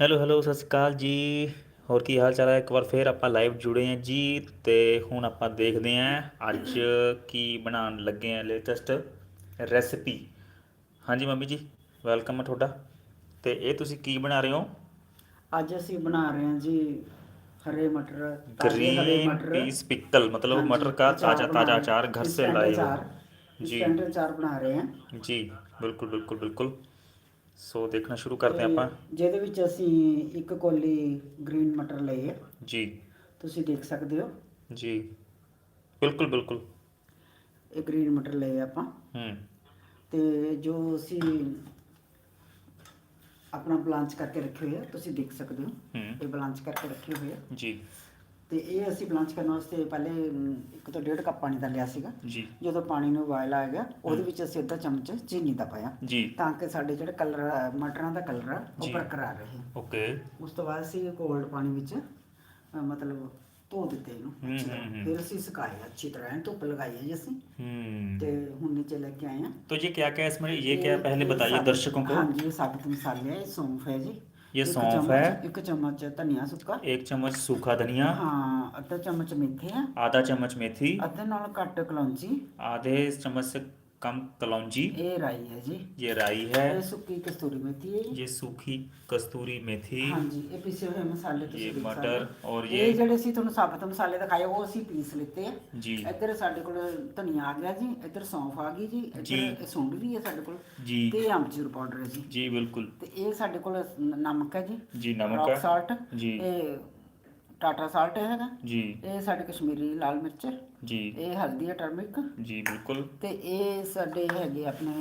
Hello hello ਸਤਿ ਸ਼੍ਰੀ ਅਕਾਲ ਜੀ। ਹੋਰ ਕੀ ਹਾਲ ਚਾਲ ਹੈ? ਇੱਕ ਵਾਰ ਫੇਰ ਆਪਾਂ ਲਾਈਵ ਜੁੜੇ ਹਾਂ ਜੀ ਤੇ ਹੁਣ ਆਪਾਂ ਦੇਖਦੇ ਹਾਂ ਅੱਜ ਕੀ ਬਣਾਉਣ ਲੱਗੇ ਹਾਂ ਲੇਟੈਸਟ ਰੈਸਿਪੀ ਹਾਂਜੀ ਮੰਮੀ ਜੀ ਵੈਲਕਮ ਹੈ ਤੁਹਾਡਾ। ਤੇ ਇਹ ਤੁਸੀਂ ਕੀ ਬਣਾ ਰਹੇ ਹੋ? ਅੱਜ ਅਸੀਂ ਬਣਾ ਰਹੇ ਹਾਂ ਜੀ ਹਰੇ ਮਟਰ ਤਾਜ਼ੇ ਹਰੇ ਗ੍ਰੀਨ मतलब मटर का ताजा ताजा ਰਹੇ। अचार घर से लाए हो ਅਚਾਰ, ਜੀ। ਇੰਸਟੈਂਟ ਅਚਾਰ ਬਣਾ जी बिल्कुल बिल्कुल बिल्कुल ਸੋ ਦੇਖਣਾ ਸ਼ੁਰੂ ਕਰਦੇ ਆਪਾਂ। ਜਿਹਦੇ ਵਿੱਚ ਅਸੀਂ ਇੱਕ ਕੋਲੀ ਗ੍ਰੀਨ ਮਟਰ ਲਏ ਆ। ਜੀ। ਤੁਸੀਂ ਦੇਖ ਸਕਦੇ ਹੋ। ਜੀ। ਬਿਲਕੁਲ ਬਿਲकुल ਇਹ ਗ੍ਰੀਨ ਮਟਰ ਲਏ ਆਪਾਂ। ਹੂੰ। ਤੇ ਜੋ ਅਸੀਂ ਆਪਣਾ ਬਲਾਂਚ ਕਰਕੇ ਰੱਖੇ ਹੋਏ ਆ ਤੁਸੀਂ ਦੇਖ ਸਕਦੇ ਹੋ। ਹੂੰ। ਇਹ ਬਲਾਂਚ ਕਰਕੇ ਰੱਖੇ ਹੋਏ ਆ। ਜੀ। ਤੇ ਇਹ ਅਸੀਂ ਬਲਾਂਚ ਕਰਨ ਵਾਸਤੇ ਪਹਿਲੇ ਅਮ, ਇੱਕ ਤੋਂ ਡੇਢ ਕੱਪ ਪਾਣੀ ਦਾ ਲਿਆ ਸੀਗਾ ਜੀ ਜਦੋਂ ਪਾਣੀ ਨੂੰ ਉਬਾਲ ਆ ਗਿਆ ਉਹਦੇ ਵਿੱਚ ਅਸੀਂ ਅੱਧਾ ਚਮਚ ਚੀਨੀ ਦਾ ਪਾਇਆ ਜੀ ਤਾਂ ਕਿ ਸਾਡੇ ਜਿਹੜੇ ਕਲਰ ਮਟਰਾਂ ਦਾ ਕਲਰ ਆ ਉਹ ਜੀ। ਬਰਕਰਾਰ ਰਹੇ ਓਕੇ ਉਸ ਤੋਂ ਬਾਅਦ ਅਸੀਂ ਕੋਲਡ ਪਾਣੀ ਵਿੱਚ ਅ, ਮਤਲਬ ਧੋ ਦਿੱਤੇ ਇਹਨੂੰ ਹੂੰ, ਅੱਛੀ ਤਰ੍ਹਾਂ। ਹੂੰ, ਹੂੰ। ਫਿਰ ਅਸੀਂ ਸੁਕਾਏ ਅੱਛੀ ਤਰ੍ਹਾਂ ਐਨ ਧੁੱਪ ਲਗਾਈ ਹੈ ਜੀ ਅਸੀਂ हम्म ਤੇ ਹੁਣ ਨੀਚੇ ਲੈ ਕੇ ਆਏ ਹਾਂ तो ये क्या क्या है इसमें ये क्या है पहले ਇਹ बताइए ਸਾਬਤ- दर्शकों को ਹਾਂਜੀ ਇਹ ਸਾਬਤ ਮਸਾਲੇ ਹੈ ਇਹ ਸੌਂਫ ਹੈ ਜੀ ये ਇੱਕ सौंफ ਚਮਚ- है। ਇੱਕ ਚਮਚ ਧਨੀਆ ਸੁੱਕਾ एक चम्मच सूखा धनिया ਹਾਂ ਅੱਧਾ ਚਮਚ ਮੇਥੇ ਆ आधा चम्मच मेथी ਅੱਧੇ ਨਾਲ ਘੱਟ ਕਲੌਂਜੀ आधे चम्मच से कम कलौंजी ਇਹ ਰਾਈ ਹੈ ਜੀ ये राई है ਇਹ ਸੁੱਕੀ ਕਸਤੂਰੀ ਮੇਥੀ ਹੈ ਜੀ ये सूखी कस्तूरी मेथी ਹਾਂਜੀ ਇਹ ਪੀਸੇ ਹੋਏ ਮਸਾਲੇ ਤੁਸੀਂ ये ਦੇਖ मटर ਸਕਦੇ ਹੋ। और ਇਹ ये ਜਿਹੜੇ ਸੀ ਤੁਹਾਨੂੰ ਸਾਬਤ ਮਸਾਲੇ ਦਿਖਾਏ ਉਹ ਅਸੀਂ ਪੀਸ ਲਿੱਤੇ ਆ जी ਇੱਧਰ ਸਾਡੇ ਕੋਲ ਧਨੀਆ ਆ ਗਿਆ ਜੀ ਇੱਧਰ ਸੌਂਫ ਆ ਗਈ ਜੀ ਜੀ। ਇੱਧਰ ਸੁੰਡ ਵੀ ਹੈ ਸਾਡੇ ਕੋਲ जी ਤੇ ਆਮਚੂਰ ਪਾਊਡਰ ਹੈ ਜੀ जी बिल्कुल ਤੇ ਇਹ ਸਾਡੇ ਕੋਲ ਨ- ਨਮਕ ਹੈ ਜੀ जी नमक ਰੌਕ है ਸਾਲਟ ਜੀ। ਇਹ ਟਾਟਾ ਸਾਲਟ ਹੈਗਾ जी ਇਹ ਸਾਡੇ ਕਸ਼ਮੀਰੀ ਲਾਲ ਮਿਰਚ ਜੀ। ਇਹ ਹਲਦੀ ਹੈ ਟਰਮਰਿਕ ਜੀ ਬਿਲਕੁਲ। ਤੇ ਇਹ ਸਾਡੇ ਹੈਗੇ ਆਪਣੇ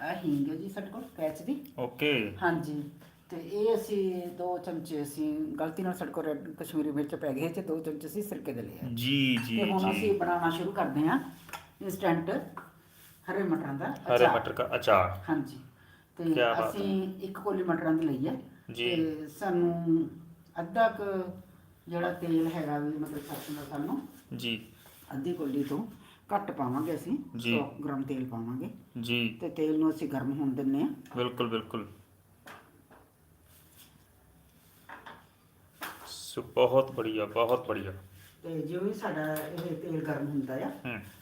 ਆ ਹਿੰਗ ਜੀ ਸਾਡੇ ਕੋਲ ਕੈਚ ਦੀ। ਓਕੇ। ਹਾਂਜੀ। ਤੇ ਇਹ ਅਸੀਂ ਦੋ ਚਮਚੇ ਅਸੀਂ ਗਲਤੀ ਨਾਲ ਸਾਡੇ ਕੋਲ ਕਸ਼ਮੀਰੀ ਮਿਰਚ ਪੈ ਗਈ ਤੇ ਦੋ ਚਮਚੇ ਅਸੀਂ ਸਿਰਕੇ ਦੇ ਲਏ ਜੀ ਜੀ ਤੇ ਹੁਣ ਅਸੀਂ ਬਣਾਉਣਾ ਸ਼ੁਰੂ ਕਰਦੇ ਹਾਂ ਇੰਸਟੈਂਟ ਹਰੇ ਮਟਰਾਂ ਦਾ ਹਰੇ ਮਟਰ ਦਾ ਅਚਾਰ। ਹਾਂਜੀ। ਤੇ ਅਸੀਂ ਇੱਕ ਕੋਲੀ ਮਟਰਾਂ ਦੀ ਲਈ ਹੈ। ਜੀ। ਤੇ ਸਾਨੂੰ ਅੱਧਾ ਕੁ ਜਿਹੜਾ ਤੇਲ ਹੈਗਾ ਵੀ ਮਤਲਬ ਸਾਨੂੰ ਜੀ। ਅੱਧੀ ਕੁੱਲੀ ਤੋਂ ਘੱਟ ਪਾਵਾਂਗੇ ਅਸੀਂ 100 ਗ੍ਰਾਮ ਤੇਲ ਪਾਵਾਂਗੇ। ਜੀ। ਤੇ ਤੇਲ ਨੂੰ ਅਸੀਂ ਗਰਮ ਹੋਣ ਦਿੰਨੇ ਆ। ਬਿਲਕੁਲ ਬਿਲਕੁਲ। ਬਹੁਤ ਬੜੀਆ ਬਹੁਤ ਬੜੀਆ। ਤੇ ਜਿਵੇਂ ਸਾਡਾ ਇਹ ਤੇਲ ਗਰਮ ਹੁੰਦਾ ਆ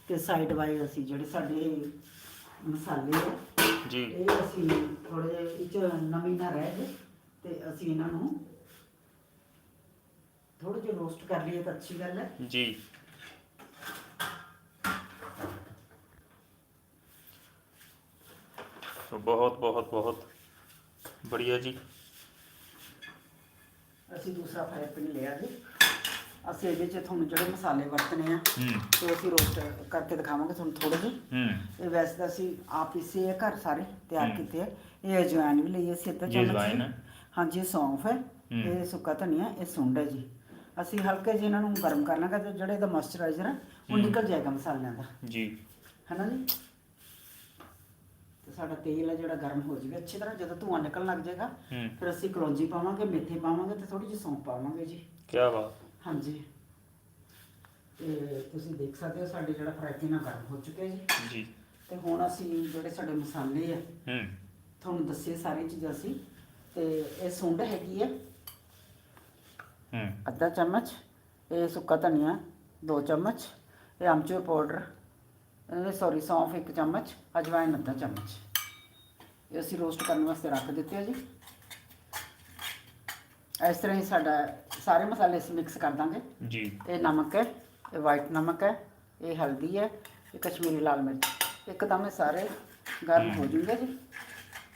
ਤੇ ਸਾਈਡ ਬਾਈ ਅਸੀਂ ਜਿਹੜੇ ਸਾਡੇ ਮਸਾਲੇ ਜੀ। ਇਹ ਅਸੀਂ ਥੋੜੇ ਜਿਹੇ ਇਹ ਨਮੀ ਨਾ ਰਹਿ ਜੇ ਤੇ ਅਸੀਂ ਇਹਨਾਂ ਨੂੰ ਥੋੜੇ ਜਿਹਾ ਰੋਸਟ ਕਰ ਲਈਏ ਤਾਂ ਅੱਛੀ ਗੱਲ ਹੈ। ਜੀ। ਸੋ ਬਹੁਤ ਬਹੁਤ ਬਹੁਤ ਬੜੀਆ ਜੀ। ਅਸੀਂ ਦੂਸਰਾ ਫਰਾਈ ਪੈਨ ਲਿਆ ਜੀ। ਅਸੀਂ ਇਹਦੇ 'ਚ ਤੁਹਾਨੂੰ ਜਿਹੜੇ ਮਸਾਲੇ ਵਰਤਨੇ ਆ ਤੇ ਅਸੀਂ ਰੋਸਟ ਕਰਕੇ ਦਿਖਾਵਾਂਗੇ ਤੁਹਾਨੂੰ ਥੋੜੇ ਜਿਹੇ। ਹੂੰ। ਇਹ ਵੈਸੇ ਤਾਂ ਅਸੀਂ ਆਪ ਹੀ ਸੇ ਘਰ ਸਾਰੇ ਤਿਆਰ ਕੀਤੇ ਆ। ਇਹ ਅਜਵਾਇਨ ਵੀ ਲਈ ਅਸੀਂ ਅੱਧਾ ਇਹ ਚਮਚ ਅਜਵਾਇਨ ਹੈ। ਸੌਂਫ ਹੈ ਇਹ ਸੁੱਕਾ ਧਨੀਆ ਇਹ ਸੁੰਡ ਹੈ ਜੀ। ਅਸੀਂ ਹਲਕੇ ਜਿਹੇ ਇਹਨਾਂ ਨੂੰ ਗਰਮ ਕਰ ਲਾਂਗੇ ਤੇ ਜਿਹੜੇ ਦਾ ਮੋਇਸਚਰਾਈਜ਼ਰ ਹੈ ਉਹ ਨਿਕਲ ਜਾਏਗਾ ਮਸਾਲਿਆਂ ਦਾ। ਜੀ। ਹਨਾ ਜੀ? ਸਾਡਾ ਤੇਲ ਆ ਜਿਹੜਾ ਗਰਮ ਹੋ ਜਾਵੇ ਅੱਛੀ ਤਰ੍ਹਾਂ ਜਦੋਂ ਧੂਆਂ ਨਿਕਲਣ ਲੱਗ ਜਾਏਗਾ ਫਿਰ ਅਸੀਂ ਕਲੌਂਜੀ ਪਾਵਾਂਗੇ ਮੇਥੇ ਪਾਵਾਂਗੇ ਤੇ ਥੋੜੀ ਜਿਹੀ ਸੌਂਫ ਪਾਵਾਂਗੇ ਜੀ। ਕੀ ਬਾਤ। ਹਾਂਜੀ। ਤੇ ਤੁਸੀਂ ਦੇਖ ਸਕਦੇ ਹੋ ਸਾਡੇ ਜਿਹੜਾ ਫਰਾਈਪੈਨ ਆ ਗਰਮ ਹੋ ਚੁੱਕਿਆ ਜੀ। ਜੀ। ਤੇ ਹੁਣ ਅਸੀਂ ਜਿਹੜੇ ਸਾਡੇ ਮਸਾਲੇ ਆ ਹੂੰ। ਤੁਹਾਨੂੰ ਦੱਸੇ ਸਾਰੀ ਚੀਜ਼ਾਂ ਅਸੀਂ। ਤੇ ਇਹ ਸੁੰਡ ਹੈਗੀ ਆ ਹੂੰ। ਅੱਧਾ ਚਮਚ ਇਹ ਸੁੱਕਾ ਧਨੀਆ 2 ਚਮਚ ਇਹ ਅਮਚੂਰ ਪਾਊਡਰ ਸੌਰੀ ਸੌਂਫ ਇੱਕ ਚਮਚ ਅਜਵਾਇਨ ਅੱਧਾ ਚਮਚ। ਇਹ ਅਸੀਂ ਰੋਸਟ ਕਰਨ ਵਾਸਤੇ ਰੱਖ ਦਿੱਤੇ ਆ ਜੀ। ਇਸ ਤਰ੍ਹਾਂ ਹੀ ਸਾਡਾ ਸਾਰੇ ਮਸਾਲੇ ਇਸ ਮਿਕਸ ਕਰ ਦਾਂਗੇ। ਜੀ। ਇਹ ਨਮਕ ਹੈ ਇਹ ਵਾਈਟ ਨਮਕ ਹੈ ਇਹ ਹਲਦੀ ਹੈ ਇਹ ਕਸ਼ਮੀਰੀ ਲਾਲ ਮਿਰਚ। ਇੱਕਦਮ ਇਹ ਸਾਰੇ ਗਰਮ ਹੋ ਜੂਗੇ ਜੀ।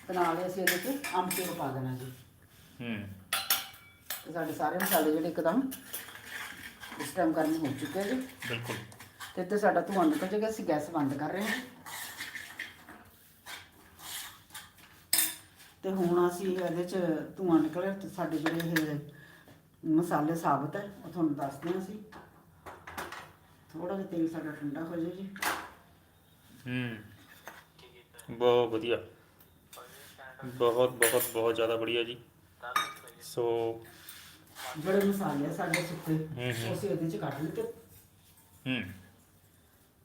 ਤੇ ਨਾਲ ਹੀ ਅਸੀਂ ਇਹਦੇ ਵਿੱਚ ਅੰਬਚੂਰ ਪਾ ਦੇਣਾ ਜੀ। ਹੂੰ। ਸਾਡੇ ਸਾਰੇ ਮਸਾਲੇ ਜਿਹੜੇ ਇੱਕਦਮ ਇਸ ਟਾਈਮ ਗਰਮ ਹੋ ਚੁੱਕੇ ਜੀ। ਬਿਲਕੁਲ। ਤੇ ਇੱਧਰ ਸਾਡਾ ਧੂਆਂ ਨਿਕਲ ਜਾਏਗਾ ਅਸੀਂ ਗੈਸ ਬੰਦ ਕਰ ਰਹੇ ਹਾਂ। ਤੇ ਹੁਣ ਅਸੀਂ ਇਹਦੇ ਚ ਧੂਆਂ ਨਿਕਲਿਆ ਤੇ ਸਾਡੇ ਜਿਹੜੇ ਇਹ ਮਸਾਲੇ ਸਾਬਤ ਹੈ ਉਹ ਤੁਹਾਨੂੰ ਦੱਸਦੇ ਹਾਂ ਅਸੀਂ। ਥੋੜਾ ਜਿਹਾ ਤੇਲ ਸਾਡਾ ਠੰਡਾ ਹੋ ਜਾਏ ਜੀ। ਹੂੰ ਬਹੁਤ ਵਧੀਆ। ਬਹੁਤ ਬਹੁਤ ਬਹੁਤ ਜ਼ਿਆਦਾ ਬੜੀਆ ਜੀ। ਸੋ ਜਿਹੜੇ ਮਸਾਲੇ ਸਾਡੇ ਸੁੱਕੇ ਉਸੇ ਉਹਦੇ ਚ ਕੱਢ ਲਏ ਹੂੰ।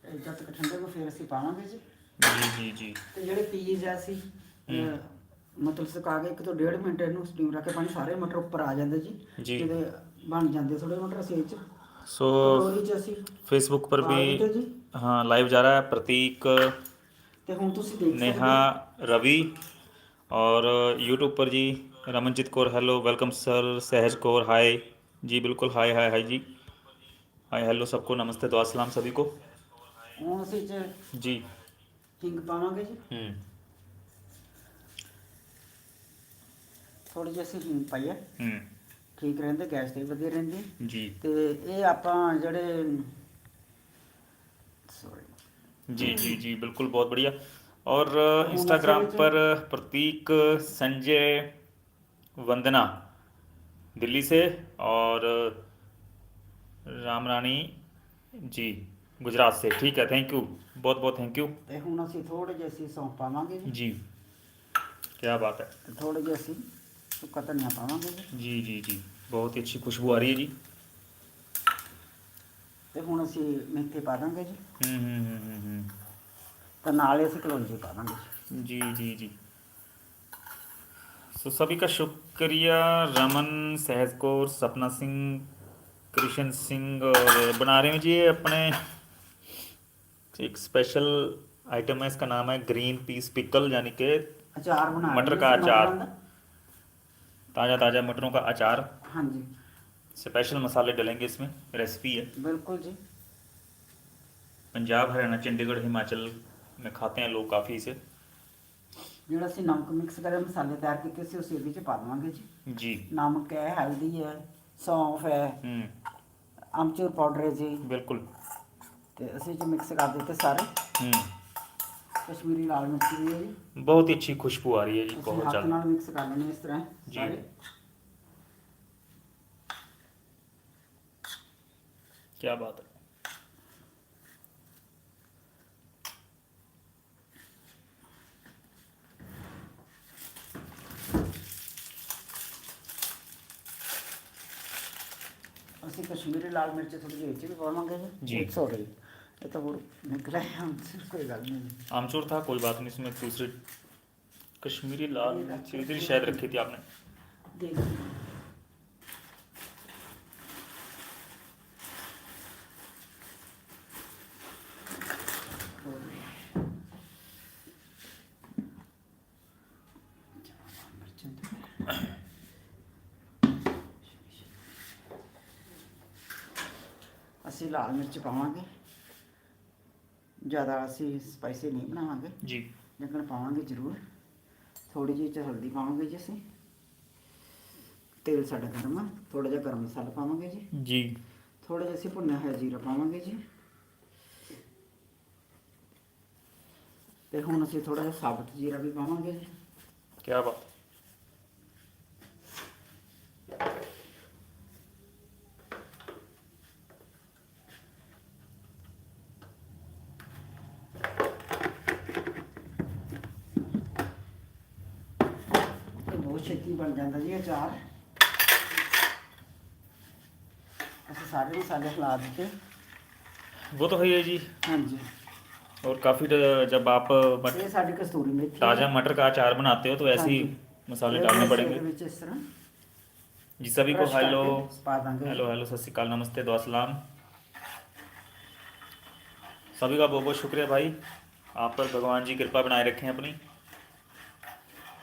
ਤੇ ਜਦ ਤੱਕ ਠੰਡੇ ਹੋ ਫਿਰ ਅਸੀਂ ਪਾਵਾਂਗੇ ਜੀ जी जी जी ਤੇ ਜਿਹੜੇ ਪੀਜ਼ ਆ ਅਸੀਂ ਹੂੰ। ਅਹ, ਮਤਲਬ ਸੁਕਾ ਕੇ ਇੱਕ ਤੋਂ ਡੇਢ ਮਿੰਟ ਇਹਨੂੰ ਸਟੀਮ ਰੱਖ ਕੇ ਪਾਣੀ ਸਾਰੇ ਮਟਰ ਉੱਪਰ ਆ ਜਾਂਦੇ ਜੀ ਜੀ। ਜਦੋਂ ਬਣ ਜਾਂਦੇ ਥੋੜੇ ਮਟਰ ਅਸੀਂ ਇਹ ਚ सो ਲੋਈ ਚ ਅਸੀਂ फेसबुक पर ਪਾ ਦਿੱਤੇ भी ਜੀ हाँ लाइव जा रहा है प्रतीक ਤੇ ਹੁਣ ਤੁਸੀਂ ਦੇਖ ਸਕਦੇ नेहा रवि और यूट्यूब पर जी Ramanjeet Kaur hello welcome sir Sahaj Kaur hi जी बिल्कुल हाय हाय हाय जी हाय हेलो सबको नमस्ते दुआ सलाम सभी को ਹੋ। ਹੁਣ ਅਸੀਂ ਚ जी ਹਿੰਗ ਪਾਵਾਂਗੇ ਜੀ हम्म ਥੋੜੀ ਜਿਹੀ ਅਸੀਂ ਹਿੰਗ ਪਾਈਏ हम्म ਠੀਕ ਰਹਿੰਦੇ ਗੈਸ ਤੇ ਵੀ ਵਧੀਆ ਰਹਿੰਦੀ जी ਤੇ ਇਹ ਆਪਾਂ ਜਿਹੜੇ ਸੌਰੀ जी जी जी बिल्कुल बहुत बढ़िया और हम्म, इंस्टाग्राम अच्छा, पर प्रतीक संजय वंदना दिल्ली से और राम रानी जी गुजरात से ठीक है थैंक यू बहुत बहुत थैंक यू ਤੇ ਹੁਣ ਅਸੀਂ ਥੋੜੇ ਜਿਹੇ ਅਸੀਂ ਸੌਂਫ ਪਾਵਾਂਗੇ ਜੀ जी क्या बात है ਤੇ ਥੋੜੇ ਜਿਹੇ ਅਸੀਂ ਸੁੱਕਾ ਧਨੀਆ ਪਾਵਾਂਗੇ ਜੀ जी जी जी बहुत ही अच्छी खुशबू आ रही है जी ਤੇ ਹੁਣ ਅਸੀਂ ਮੇਥੇ ਪਾ ਦਾਂਗੇ ਜੀ हम्म हम्म हम्म हम्म, हम्म ਤੇ ਨਾਲੇ ਅਸੀਂ ਕਲੌਂਜੀ ਪਾ ਦਾਂਗੇ ਜੀ जी जी जी सो सभी का शुक्रिया रमन सहज कौर सपना सिंह कृष्ण सिंह और बना रहे हैं जी ये अपने एक स्पेशल आइटम है इसका नाम है ग्रीन पीस पिकल यानी कि ਅਚਾਰ ਬਣਾ ਰਹੇ मटर ਜੀ का ਅਸੀਂ अचार। ਮਟਰਾਂ ਦਾ। ताज़ा ताज़ा मटरों का अचार ਹਾਂਜੀ स्पेशल मसाले डलेंगे इसमें रेसिपी है ਬਿਲਕੁਲ ਜੀ पंजाब हरियाणा चंडीगढ़ हिमाचल में खाते हैं लोग काफ़ी इसे ਜਿਹੜਾ ਅਸੀਂ ਨਮਕ ਮਿਕਸ ਕਰੇ ਮਸਾਲੇ ਤਿਆਰ ਕੀਤੇ ਸੀ ਉਸ ਇਹਦੇ ਚ ਪਾ ਦੇਵਾਂਗੇ ਜੀ जी ਨਮਕ ਹੈ ਹਲਦੀ ਹੈ ਸੌਂਫ ਹੈ हम्म ਆਮਚੂਰ ਪਾਊਡਰ ਹੈ ਜੀ बिल्कुल ਤੇ ਅਸੀਂ ਚ ਮਿਕਸ ਕਰ ਦਿੱਤੇ ਸਾਰੇ ਹੂੰ ਕਸ਼ਮੀਰੀ ਲਾਲ ਮਿਰਚ ਵੀ ਹੈ ਜੀ ਬਹੁਤ ਹੀ ਅੱਛੀ ਖੁਸ਼ਬੂ ਆ ਰਹੀ ਹੈ ਜੀ ਅਸੀਂ ਬਹੁਤ ਹੱਥ ਜ਼ਿਆਦਾ ਨਾਲ ਮਿਕਸ ਕਰ ਲੈਣੇ ਇਸ ਤਰ੍ਹਾਂ ਜੀ। ਸਾਰੇ ਕੀ ਬਾਤ ਹੈ ਅਸੀਂ ਕਸ਼ਮੀਰੀ ਲਾਲ ਮਿਰਚ ਥੋੜੀ ਜਿਹੀ ਵਿੱਚ ਵੀ ਪਾਵਾਂਗੇ ਜੀ। ਮਿਕਸ ਹੋ ਗਈ ਸੌਰੀ ਇਹ ਤਾਂ ਹੋਰ ਨਿਕਲਿਆ ਹਮ ਕੋਈ ਗੱਲ ਨਹੀਂ आमचूर था कोई बात नहीं इसमें दूसरी कश्मीरी लाल मिर्च इधर ही शायद रखी थी आपने ਦੇਖ ਅਸੀਂ ਲਾਲ ਮਿਰਚ ਪਾਵਾਂਗੇ ਜ਼ਿਆਦਾ ਅਸੀਂ ਸਪਾਈਸੀ ਨਹੀਂ ਬਣਾਵਾਂਗੇ। ਜੀ। ਲੇਕਿਨ ਪਾਵਾਂਗੇ ਜ਼ਰੂਰ। ਥੋੜੀ ਜਿਹੀ ਚ ਹਲਦੀ ਪਾਵਾਂਗੇ ਜੀ ਅਸੀਂ। ਤੇਲ ਸਾਡਾ ਗਰਮ ਆ ਥੋੜਾ ਜਿਹਾ ਗਰਮ ਮਸਾਲਾ ਪਾਵਾਂਗੇ ਜੀ। ਜੀ। ਥੋੜਾ ਜਿਹਾ ਅਸੀਂ ਭੁੰਨਿਆ ਹੋਇਆ ਜੀਰਾ ਪਾਵਾਂਗੇ ਜੀ। ਤੇ ਹੁਣ ਅਸੀਂ ਥੋੜਾ ਜਿਹਾ ਸਾਬਤ ਜੀਰਾ ਵੀ ਪਾਵਾਂਗੇ ਜੀ। ਕੀ ਬਾਤ। ਛੇਤੀ ਬਣ ਜਾਂਦਾ ਜੀ ਅਚਾਰ ਅਸੀਂ ਸਾਰੇ ਮਸਾਲੇ ਹਿਲਾ ਦਿੱਤੇ वो तो है ही है जी ਹਾਂਜੀ और काफ़ी ड- जब आप मट, ਇਹ ਸਾਡੀ ਕਸਤੂਰੀ ਮੇਥੀ ताज़ा मटर का अचार बनाते हो तो ऐसे ही ਹਾਂਜੀ। मसाले ਇਹ डालने ਅਸੀਂ पड़ेंगे ਇਹਦੇ ਵਿੱਚ ਇਸ ਤਰ੍ਹਾਂ जी सभी को crush हेलो ਕਰਕੇ ਪਾ ਦਾਂਗੇ हेलो हेलो सत श्रीकाल नमस्ते दुआ सलाम सभी का बहुत बहुत शुक्रिया भाई आप पर भगवान जी कृपा बनाए रखें अपनी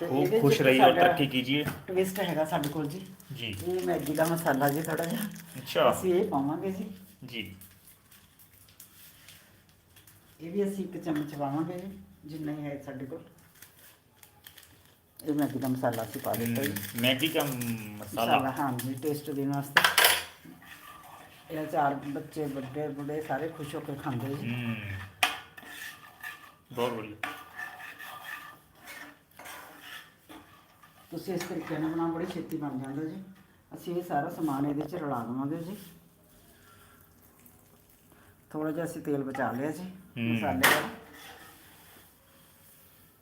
ਤੇ ਖੁਸ਼ ਚ ਔਰ ਤਰੱਕੀ ਕੀਜੀਏ। ਟਵਿਸਟ ਹੈਗਾ ਸਾਡੇ ਕੋਲ ਜੀ। ਜੀ। ਇਹ ਮੈਗੀ ਦਾ ਮਸਾਲਾ ਜੀ ਥੋੜਾ ਜਿਹਾ। ਅੱਛਾ। ਅਸੀਂ ਇਹ ਪਾਵਾਂਗੇ ਜੀ। ਜੀ। ਇਹ ਵੀ ਅਸੀਂ ਇੱਕ ਚਮਚ ਪਾਵਾਂਗੇ ਜਿੰਨਾ ਹੀ ਹੈ ਸਾਡੇ ਕੋਲ। ਇਹ ਮੈਗੀ ਦਾ ਮਸਾਲਾ ਅਸੀਂ ਪਾ ਦਿੱਤਾ ਜੀ। ਮੈਗੀ ਦਾ ਮਸਾਲਾ। ਹਾਂ ਜੀ ਟੇਸਟ ਦੇਣ ਵਾਸਤੇ। ਇਹ ਚਾਰ ਬੱਚੇ ਵੱਡੇ ਬੁੱਢੇ ਸਾਰੇ ਖੁਸ਼ ਹੋ ਕੇ ਖਾਂਦੇ ਜੀ। ਹੂੰ ਬਹੁਤ ਵਧੀਆ। ਤੁਸੀਂ ਇਸ ਤਰੀਕੇ ਨਾਲ ਬਣਾ ਬੜੀ ਛੇਤੀ ਬਣ ਜਾਂਦਾ ਜੀ ਅਸੀਂ ਇਹ ਸਾਰਾ ਸਮਾਨ ਇਹਦੇ ਚ ਰਲਾ ਦੇਵਾਂਗੇ ਜੀ ਥੋੜਾ ਜਿਹਾ ਅਸੀਂ ਤੇਲ ਬਚਾ ਲਿਆ ਜੀ ਹੂੰ। ਮਸਾਲੇ ਦਾ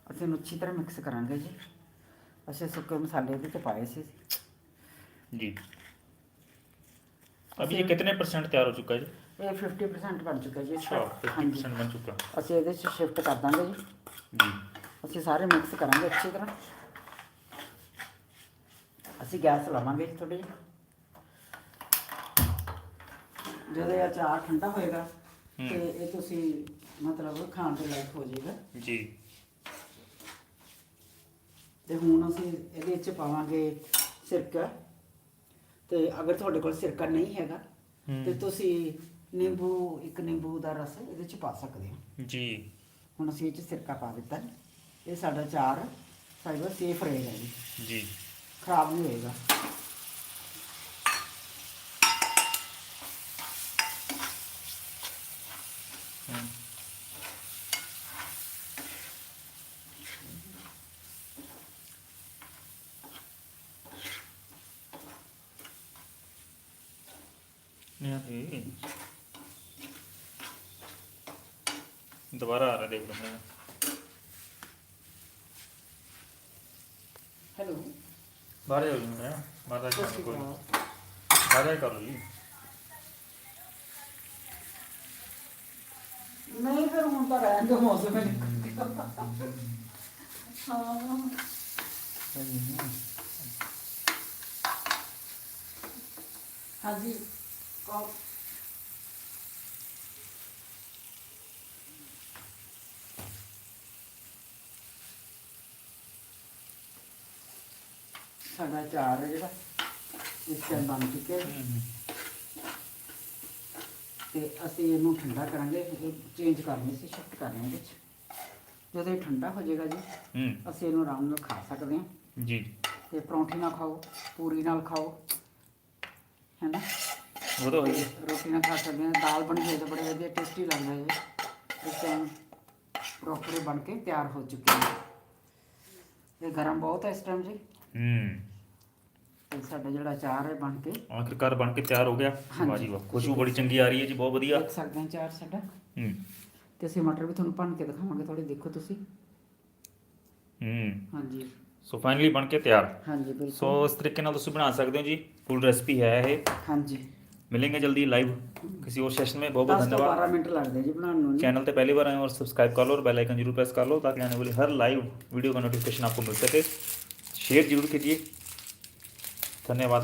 ਅਸੀਂ ਇਹਨੂੰ ਅੱਛੀ ਤਰ੍ਹਾਂ ਮਿਕਸ ਕਰਾਂਗੇ ਜੀ ਅਸੀਂ ਸੁੱਕੇ ਮਸਾਲੇ ਇਹਦੇ ਚ ਪਾਏ ਸੀ जी अभी ये कितने परसेंट तैयार हो चुका है जी ਇਹ 50% ਬਣ ਚੁੱਕਾ ਜੀ अच्छा इसका। फिफ्टी ਹਾਂਜੀ परसेंट बन चुका ਅਸੀਂ ਇਹਦੇ ਚ ਸ਼ਿਫਟ ਕਰ ਦਾਂਗੇ ਜੀ जी ਅਸੀਂ ਸਾਰੇ ਮਿਕਸ ਕਰਾਂਗੇ ਅੱਛੀ ਤਰ੍ਹਾਂ ਅਸੀਂ ਗੈਸ ਲਾਵਾਂਗੇ ਥੋੜੀ ਜਿਹੀ। ਜਦੋਂ ਇਹ ਅਚਾਰ ਠੰਡਾ ਹੋਏਗਾ। ਤੇ ਇਹ ਤੁਸੀਂ ਮਤਲਬ ਖਾਣ ਦੇ ਲਾਇਕ ਹੋ ਜਾਏਗਾ। ਜੀ। ਤੇ ਹੁਣ ਅਸੀਂ ਇਹਦੇ ਵਿੱਚ ਪਾਵਾਂਗੇ ਸਿਰਕਾ। ਤੇ ਅਗਰ ਤੁਹਾਡੇ ਕੋਲ ਸਿਰਕਾ ਨਹੀਂ ਹੈਗਾ। ਤੇ ਤੁਸੀਂ ਨਿੰਬੂ ਇੱਕ ਨਿੰਬੂ ਦਾ ਰਸ ਇਹਦੇ ਵਿੱਚ ਪਾ ਸਕਦੇ ਹੋ। ਜੀ। ਹੁਣ ਅਸੀਂ ਇਹ 'ਚ ਸਿਰਕਾ ਪਾ ਦਿੱਤਾ। ਇਹ ਸਾਡਾ ਚਾਰ ਸਾਡਾ ਸੇਫ ਰਹੇਗਾ ਜੀ। ਜੀ। ਖਰਾਬ ਨਹੀਂ ਹੋਏਗਾ ਹੂੰ। ਨਹੀਂ ਆਤੀ ਦੁਬਾਰਾ ਆ ਰਿਹਾ ਦੇਖ ਲੈਂਦੇ ਹਾਂ ਹੈਲੋ ਬਾਹਰ ਜਾ ਜੂਗਾ ਬਾਹਰ ਜਾ ਸਤਿ ਸ਼੍ਰੀ ਕੋਈ ਅਕਾਲ ਬਾਹਰ ਜਾ ਕਰ ਜੀ ਨਹੀਂ ਫਿਰ ਹੁਣ ਤਾਂ ਰਹਿਣ ਦੋ ਮੌਸਮ ਹੈ ਹਾਂ ਹਾਂਜੀ ਕੋ ਸਾਡਾ ਚਾਰ ਹੈ ਜਿਹੜਾ ਇਸ ਟਾਈਮ ਬਣ ਚੁੱਕਿਆ। ਤੇ ਅਸੀਂ ਇਹਨੂੰ ਠੰਡਾ ਕਰਾਂਗੇ ਇਹ ਚੇਂਜ ਕਰਨੀ ਸੀ ਸ਼ਿਫਟ ਕਰਨੀ ਵਿੱਚ। ਜਦੋਂ ਇਹ ਠੰਡਾ ਹੋ ਜਾਏਗਾ ਜੀ ਅਸੀਂ ਇਹਨੂੰ ਆਰਾਮ ਨਾਲ ਖਾ ਸਕਦੇ ਹਾਂ। ਜੀ। ਤੇ ਪਰੌਂਠੀ ਨਾਲ ਖਾਓ ਪੂਰੀ ਨਾਲ ਖਾਓ। ਹੈਨਾ? ਉਹ ਤਾਂ ਹੋਈ ਰੋਟੀ ਨਾਲ ਖਾ ਸਕਦੇ ਹਾਂ। ਦਾਲ ਬਣੀ ਤਾਂ ਬੜੇ ਵਧੀਆ ਟੇਸਟੀ ਲੱਗਦਾ ਹੈ। ਇਸ ਟਾਈਮ ਪ੍ਰੋਪਰ ਬਣ ਕੇ ਤਿਆਰ ਹੋ ਚੁੱਕੇ ਹੈ। ਇਹ ਗਰਮ ਬਹੁਤ ਹੈ ਇਸ ਟਾਈਮ ਜੀ। ਹੂੰ ਤੇ ਸਾਡਾ ਜਿਹੜਾ ਅਚਾਰ ਹੈ ਬਣ ਕੇ ਆਖਿਰਕਾਰ ਬਣ ਕੇ ਤਿਆਰ ਹੋ ਗਿਆ ਵਾਹ ਜੀ ਵਾਹ ਖੁਸ਼ਬੂ ਬੜੀ ਚੰਗੀ ਆ ਰਹੀ ਹੈ ਜੀ ਬਹੁਤ ਵਧੀਆ ਦੇਖ ਸਕਦੇ ਹਾਂ ਅਚਾਰ ਸਾਡਾ ਹੂੰ ਤੇ ਅਸੀਂ ਮਟਰ ਵੀ ਤੁਹਾਨੂੰ ਭੰਨ ਕੇ ਦਿਖਾਵਾਂਗੇ ਥੋੜੇ ਦੇਖੋ ਤੁਸੀਂ ਹੂੰ ਹਾਂਜੀ ਸੋ ਫਾਈਨਲੀ ਬਣ ਕੇ ਤਿਆਰ ਹਾਂਜੀ ਬਿਲਕੁਲ ਸੋ ਇਸ ਤਰੀਕੇ ਨਾਲ ਤੁਸੀਂ ਬਣਾ ਸਕਦੇ ਹੋ ਜੀ ਫੁੱਲ ਰੈਸਪੀ ਹੈ ਇਹ ਹਾਂਜੀ मिलेंगे जल्दी लाइव किसी और सेशन में बहुत बहुत 10 ਤੋਂ धन्यवाद 12 ਮਿੰਟ ਲੱਗਦੇ ਜੀ ਬਣਾਉਣ ਨੂੰ चैनल पे पहली बार आए और सब्सक्राइब कर लो और बेल आइकन जरूर प्रेस कर लो ताकि आने वाली हर लाइव वीडियो का नोटिफिकेशन आपको मिल सके शेयर जरूर कीजिए धन्यवाद